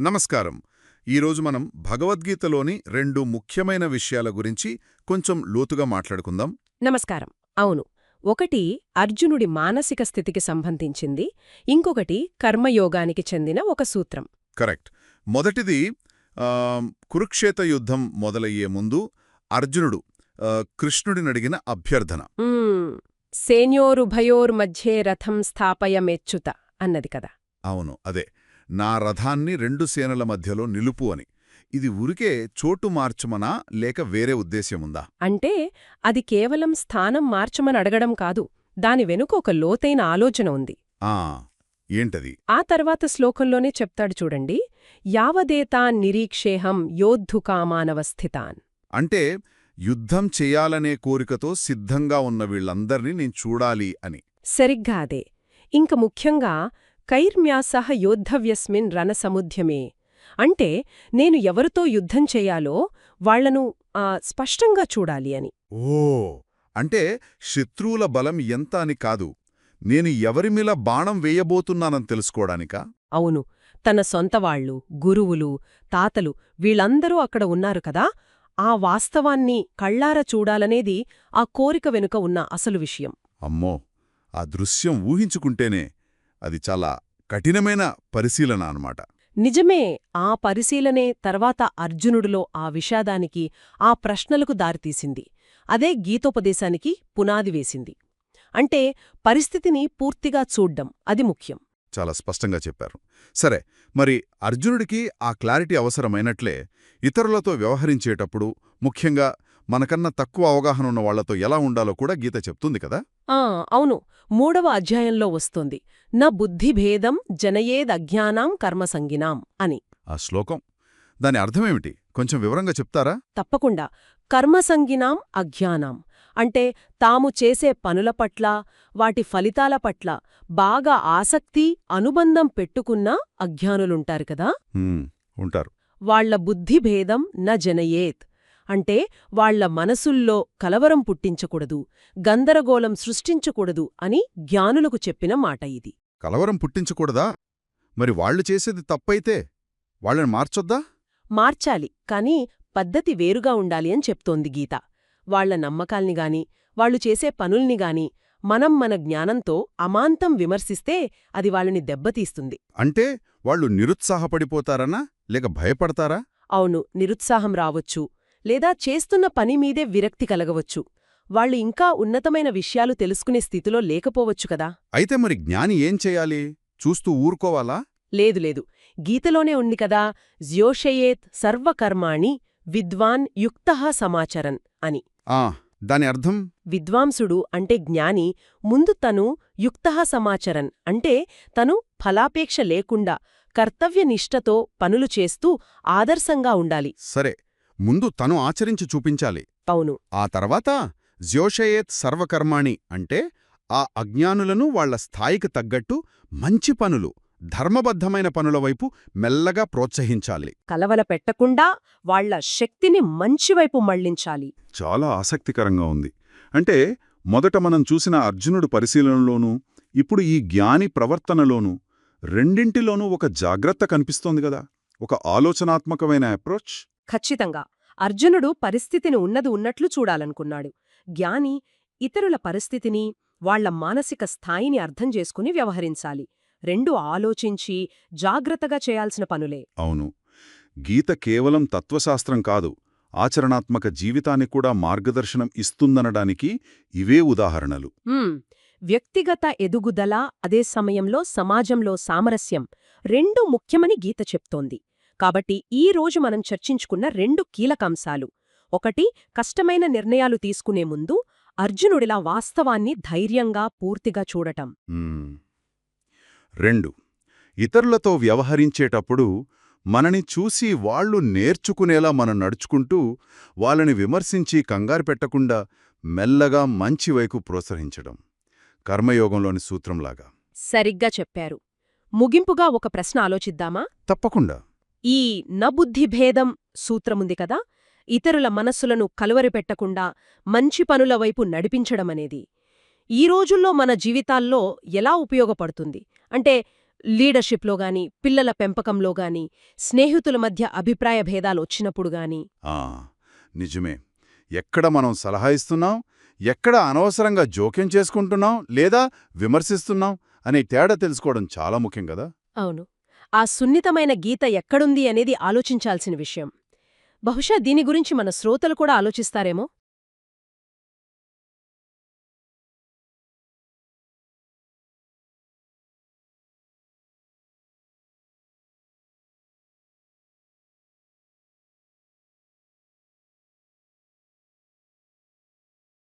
నమస్కారం. ఈరోజు మనం భగవద్గీతలోని రెండు ముఖ్యమైన విషయాల గురించి కొంచెం లోతుగా మాట్లాడుకుందాం. నమస్కారం. అవును. ఒకటి అర్జునుడి మానసిక స్థితికి సంబంధించింది. ఇంకొకటి కర్మయోగానికి చెందిన ఒక సూత్రం. కరెక్ట్. మొదటిది ఆ, కురుక్షేత్ర యుద్ధం మొదలయ్యే ముందు అర్జునుడు కృష్ణుడినడిగిన అభ్యర్థన. సేన్యోరుభయోర్మధ్యే రథం స్థాపయ మెచ్చుత అన్నది కదా. అవును అదే. నా రథాన్ని రెండు సేనల మధ్యలో నిలుపు అని. ఇది ఊరికే చోటు మార్చమనా లేక వేరే ఉద్దేశ్యముందా? అంటే అది కేవలం స్థానం మార్చమని అడగడం కాదు దాని వెనుక ఒక లోతైన ఆలోచన ఉంది. ఆ ఏంటది? ఆ తర్వాత శ్లోకంలోనే చెప్తాడు చూడండి యావదేతాన్ నిరీక్షేహం యోద్ధుకామానవస్థితాన్ అంటే యుద్ధం చెయ్యాలనే కోరికతో సిద్ధంగా ఉన్న వీళ్ళందర్నీ నేను చూడాలి అని. సరిగ్గా అదే. ఇంక ముఖ్యంగా కైర్మ్యాసహ యోద్ధవ్యస్మిన్ రణసముద్యమే. అంటే నేను ఎవరితో యుద్ధం చేయాలో వాళ్ళను ఆ, స్పష్టంగా చూడాలి అని. ఓ అంటే శత్రువుల బలం ఎంత అని కాదు. నేను ఎవరిమిలా బాణం వేయబోతున్నానని తెలుసుకోవడానికా అవును. తన సొంతవాళ్ళు గురువులు తాతలు వీళ్ళందరూ అక్కడ ఉన్నారు కదా. ఆ వాస్తవాన్ని కళ్ళారా చూడాలనేది ఆ కోరిక వెనుక ఉన్న అసలు విషయం. అమ్మో! ఆ దృశ్యం ఊహించుకుంటేనే అది చాలా కఠినమైన పరిశీలన అన్నమాట. నిజమే ఆ పరిశీలనే తర్వాత అర్జునుడిలో ఆ విషాదానికి ఆ ప్రశ్నలకు దారితీసింది. అదే గీతోపదేశానికి పునాది వేసింది. అంటే పరిస్థితిని పూర్తిగా చూడ్డం అది ముఖ్యం. చాలా స్పష్టంగా చెప్పారు. సరే మరి అర్జునుడికి ఆ క్లారిటీ అవసరమైనట్లే ఇతరులతో వ్యవహరించేటప్పుడు ముఖ్యంగా మనకన్నా తక్కువ అవగాహన ఉన్న వాళ్ళతో ఎలా ఉండాలో కూడా గీత చెప్తుంది కదా? ఆ అవును. మూడవ అధ్యాయంలో వస్తోంది. న బుద్ధిభేదం జనయేదజ్ఞానాం కర్మసంగినాం అని. ఆ శ్లోకం. దాని అర్థమేమిటి? కొంచెం వివరంగా చెప్తారా? తప్పకుండా. కర్మసంగినాం అజ్ఞానాం. అంటే తాము చేసే పనుల పట్ల వాటి ఫలితాల పట్ల బాగా ఆసక్తి అనుబంధం పెట్టుకున్న అజ్ఞానులుంటారు కదా? ఉంటారు. వాళ్ళ బుద్ధిభేదం న జనయేత్. అంటే వాళ్ళ మనసుల్లో కలవరం పుట్టించకూడదు గందరగోళం సృష్టించకూడదు అని జ్ఞానులకు చెప్పిన మాట ఇది. కలవరం పుట్టించకూడదా? మరి వాళ్ళు చేసేది తప్పైతే వాళ్ళని మార్చొద్దా? మార్చాలి కాని పద్ధతి వేరుగా ఉండాలి అని చెప్తోంది గీత. వాళ్ళ నమ్మకాల్ని గాని వాళ్ళు చేసే పనుల్ని గాని మనం మన జ్ఞానంతో అమాంతం విమర్శిస్తే అది వాళ్ళని దెబ్బతీస్తుంది. అంటే వాళ్ళు నిరుత్సాహపడిపోతారనా? లేక భయపడతారా? అవును నిరుత్సాహం రావొచ్చు. లేదా చేస్తున్న పని మీదే విరక్తి కలగవచ్చు. వాళ్ళు ఇంకా ఉన్నతమైన విషయాలు తెలుసుకునే స్థితిలో లేకపోవచ్చు కదా. అయితే మరి జ్ఞాని ఏం చేయాలి? చూస్తూ ఊరుకోవాలా? లేదు లేదు. గీతలోనే ఉంది కదా జ్యోషయేత్ సర్వకర్మాణి విద్వాన్ యుక్తః సమాచరన్ అని. ఆ దాని అర్థం? విద్వాంసుడు అంటే జ్ఞాని ముందు తను యుక్తః సమాచరన్ అంటే తను ఫలాపేక్ష లేకుండా కర్తవ్యనిష్టతో పనులు చేస్తూ ఆదర్శంగా ఉండాలి. సరే ముందు తను ఆచరించి చూపించాలి. అవును. ఆ తర్వాత జ్యోషయేత్ సర్వకర్మాణి అంటే ఆ అజ్ఞానులను వాళ్ళ స్థాయికి తగ్గట్టు మంచి పనులు ధర్మబద్ధమైన పనుల వైపు మెల్లగా ప్రోత్సహించాలి. కలవల పెట్టకుండా వాళ్ళ శక్తిని మంచివైపు మళ్ళించాలి. చాలా ఆసక్తికరంగా ఉంది. అంటే మొదట మనం చూసిన అర్జునుడు పరిశీలనలోనూ ఇప్పుడు ఈ జ్ఞాని ప్రవర్తనలోనూ రెండింటిలోనూ ఒక జాగ్రత్త కనిపిస్తోంది కదా. ఒక ఆలోచనాత్మకమైన అప్రోచ్. ఖచ్చితంగా. అర్జునుడు పరిస్థితిని ఉన్నది ఉన్నట్లు చూడాలనుకున్నాడు. జ్ఞాని ఇతరుల పరిస్థితిని వాళ్ళ మానసిక స్థాయిని అర్థం చేసుకుని వ్యవహరించాలి. రెండు ఆలోచించి జాగ్రత్తగా చేయాల్సిన పనులే. అవును. గీత కేవలం తత్వశాస్త్రం కాదు ఆచరణాత్మక జీవితాన్ని కూడా మార్గదర్శనం ఇస్తుందనడానికి ఇవే ఉదాహరణలు. వ్యక్తిగత ఎదుగుదల అదే సమయంలో సమాజంలో సామరస్యం రెండూ ముఖ్యమని గీత చెప్తోంది. కాబట్టి ఈ రోజు మనం చర్చించుకున్న రెండు కీలకాంశాలు. ఒకటి కష్టమైన నిర్ణయాలు తీసుకునే ముందు అర్జునుడిలా వాస్తవాన్ని ధైర్యంగా పూర్తిగా చూడటం. రెండు ఇతరులతో వ్యవహరించేటప్పుడు మనని చూసి వాళ్ళు నేర్చుకునేలా మనం నడుచుకుంటూ వాళ్ళని విమర్శించి కంగారు పెట్టకుండా మెల్లగా మంచి వైపు ప్రోత్సహించడం. కర్మయోగంలోని సూత్రంలాగా. సరిగ్గా చెప్పారు. ముగింపుగా ఒక ప్రశ్న ఆలోచిద్దామా? తప్పకుండా. ఈ నబుద్ధిభేదం సూత్రముంది కదా? ఇతరుల మనస్సులను కలువరిపెట్టకుండా మంచి పనుల వైపు నడిపించడమనేది. ఈ రోజుల్లో మన జీవితాల్లో ఎలా ఉపయోగపడుతుంది? అంటే లీడర్షిప్లో గాని పిల్లల పెంపకంలో గాని స్నేహితుల మధ్య అభిప్రాయ భేదాలు వచ్చినప్పుడు గాని. ఆ, నిజమే. ఎక్కడ మనం సలహా ఇస్తున్నాం? ఎక్కడ అనవసరంగా జోక్యం చేసుకుంటున్నాం? లేదా విమర్శిస్తున్నాం? అనే తేడా తెలుసుకోవడం చాలా ముఖ్యం కదా? అవును. ఆ సున్నితమైన గీత ఎక్కడుంది అనేది ఆలోచించాల్సిన విషయం. బహుశా దీని గురించి మన శ్రోతలు కూడా ఆలోచిస్తారేమో?